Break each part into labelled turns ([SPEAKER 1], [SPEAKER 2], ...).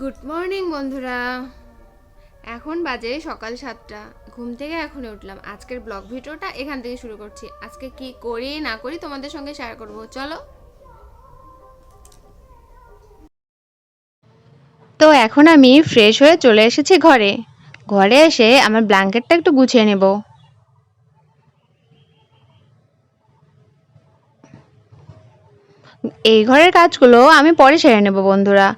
[SPEAKER 1] Good morning বন্ধুরা। এখন বাজে সকাল সাতটা। ঘুম থেকে এখনই উঠলাম। আজকের ব্লগ ভিডিওটা এখান থেকে শুরু করছি। আজকে কি করি, না করি তোমাদের সঙ্গে শেয়ার করব। চলো।
[SPEAKER 2] তো এখন আমি ফ্রেশ হয়ে চলে এসেছি ঘরে। ঘরে এসে আমার ব্ল্যাঙ্কেটটা একটু গুছিয়ে নেব। এই ঘরের কাজগুলো আমি পরে সেরে নেব, বন্ধুরা।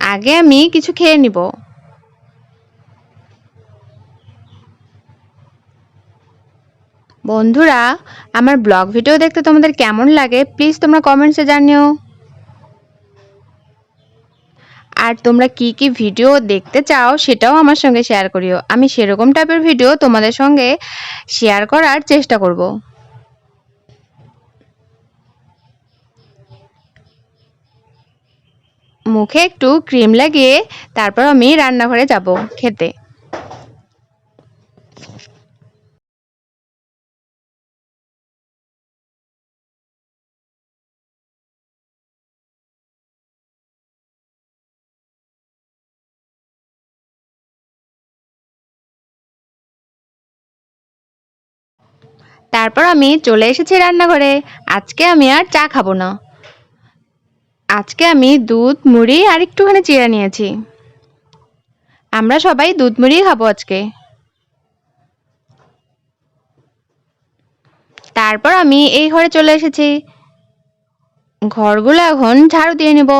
[SPEAKER 2] আগে আমি কিছু খেয়ে নিব। বন্ধুরা, আমার ব্লগ ভিডিও দেখতে তোমাদের কেমন লাগে প্লিজ তোমরা কমেন্টসে জানিও। আর তোমরা কি কি ভিডিও দেখতে চাও সেটাও আমার সঙ্গে শেয়ার করিও। আমি সেরকম টাইপের ভিডিও তোমাদের সঙ্গে শেয়ার করার চেষ্টা করব। মুখে একটু ক্রিম লাগিয়ে তারপর আমি রান্নাঘরে যাব খেতে। তারপর আমি চলে এসেছি রান্নাঘরে। আজকে আমি আর চা খাব না। আজকে আমি দুধ, মুড়ি আর একটুখানি চিড়া নিয়েছি। আমরা সবাই দুধ, মুড়ি খাব আজকে। তারপর আমি এই ঘরে চলে এসেছি। ঘরগুলো এখন ঝাড়ু দিয়ে নেব।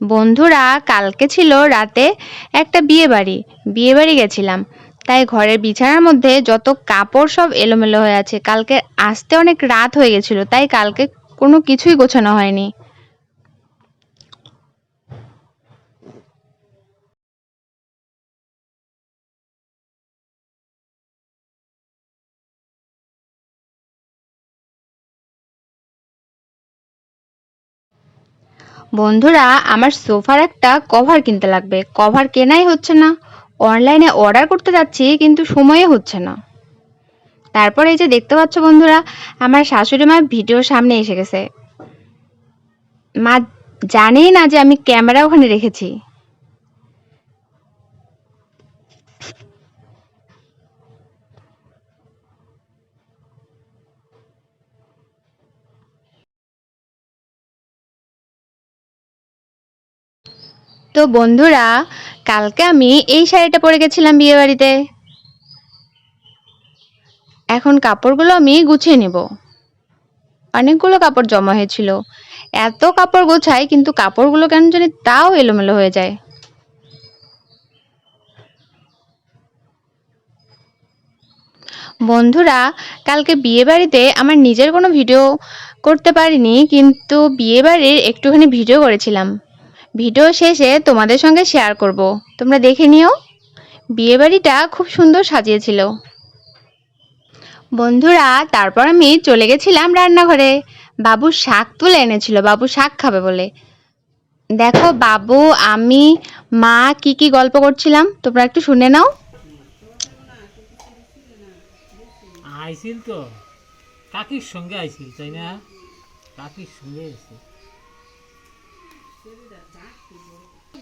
[SPEAKER 2] বন্ধুরা, কালকে ছিল রাতে একটা বিয়ে বাড়ি বিয়ে বাড়ি গেছিলাম। তাই ঘরের বিছানার মধ্যে যত কাপড় সব এলোমেলো হয়ে আছে। কালকে আসতে অনেক রাত হয়ে গেছিল, তাই কালকে কোনো কিছুই গোছানো হয়নি। বন্ধুরা, আমার সোফার একটা কভার কিনতে লাগবে। কভার কেনাই হচ্ছে না। অনলাইনে অর্ডার করতে যাচ্ছি, কিন্তু সময়ে হচ্ছে না। তারপর এই যে দেখতে পাচ্ছ বন্ধুরা, আমার শাশুড়ি মা ভিডিওর সামনে এসে গেছে। মা জানেই না যে আমি ক্যামেরা ওখানে রেখেছি। তো বন্ধুরা, কালকে আমি এই শাড়িটা পরে গেছিলাম বিয়ে বাড়িতে এখন কাপড়গুলো আমি গুছিয়ে নেব। অনেকগুলো কাপড় জমা হয়েছিল। এত কাপড় গোছাই, কিন্তু কাপড়গুলো কেন জানি তাও এলোমেলো হয়ে যায়। বন্ধুরা, কালকে বিয়ে বাড়িতে আমার নিজের কোনো ভিডিও করতে পারিনি, কিন্তু বিয়ে বাড়ির একটুখানি ভিডিও করেছিলাম। ভিডিও শেষে তোমাদের সঙ্গে শেয়ার করব। তোমরা দেখে নিও, বিয়েবাড়িটা খুব সুন্দর সাজিয়েছিল। বন্ধুরা, তারপর আমি চলে গেছিলাম রান্নাঘরে। বাবু শাক তুলে এনেছিল, বাবু শাক খাবে বলে। দেখো, বাবু, আমি, মা, কি কি গল্প করছিলাম? তোমরা একটু শুনে নাও।
[SPEAKER 3] আইছিল তো। কাকির সঙ্গে আইছিল, তাই না? কাকির সঙ্গে এসে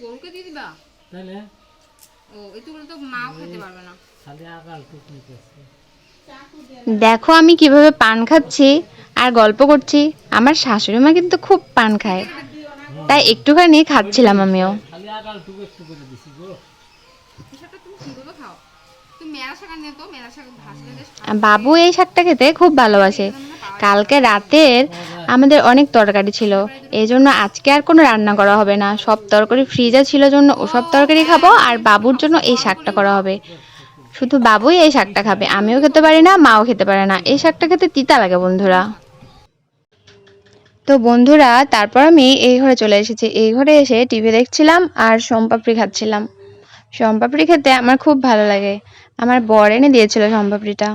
[SPEAKER 1] গরুকে দিয়ে দিবা?
[SPEAKER 3] তাহলে
[SPEAKER 1] ও এতগুলো তো মাও খেতে পারবে না।
[SPEAKER 3] খালি আগাল টুকনি করছে
[SPEAKER 2] দেখো আমি কীভাবে পান খাচ্ছি আর গল্প করছি। আমার শাশুড়ি মা কিন্তু খুব পান খায়। তাই একটুখানি খাচ্ছিলাম আমিও। বাবু এই শাকটা খেতে খুব ভালোবাসে। কালকে রাতের আমাদের অনেক তরকারি ছিল। এই জন্য আজকে আর কোনো রান্না করা হবে না। সব তরকারি ফ্রিজে ছিল জন্য ওসব তরকারি খাব আর বাবুর জন্য এই শাকটা করা হবে। শুধু বাবুই এই শাকটা খাবে, আমিও খেতে পারি না, মাও খেতে পারে না। এই শাকটা খেতে তিতা লাগে বন্ধুরা। তো বন্ধুরা, তারপর আমি এই ঘরে চলে এসেছি। এই ঘরে এসে টিভি দেখছিলাম আর সোমপাপড়ি খাচ্ছিলাম। সোমপাপড়ি খেতে আমার খুব ভালো লাগে। আমার বর এনে দিয়েছিল সোমপাপড়িটা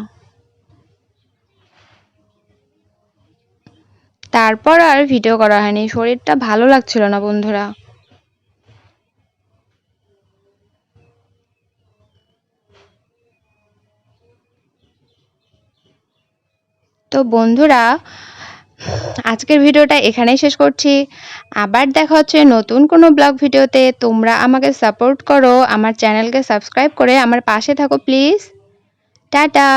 [SPEAKER 2] তারপর আর ভিডিও করা হয়নি। শরীরটা ভালো লাগছিল না বন্ধুরা। তো বন্ধুরা, আজকের ভিডিওটা এখানেই শেষ করছি। আবার দেখা হচ্ছে নতুন কোনো ব্লগ ভিডিওতে। তোমরা আমাকে সাপোর্ট করো, আমার চ্যানেলকে সাবস্ক্রাইব করে আমার পাশে থাকো প্লিজ টাটা।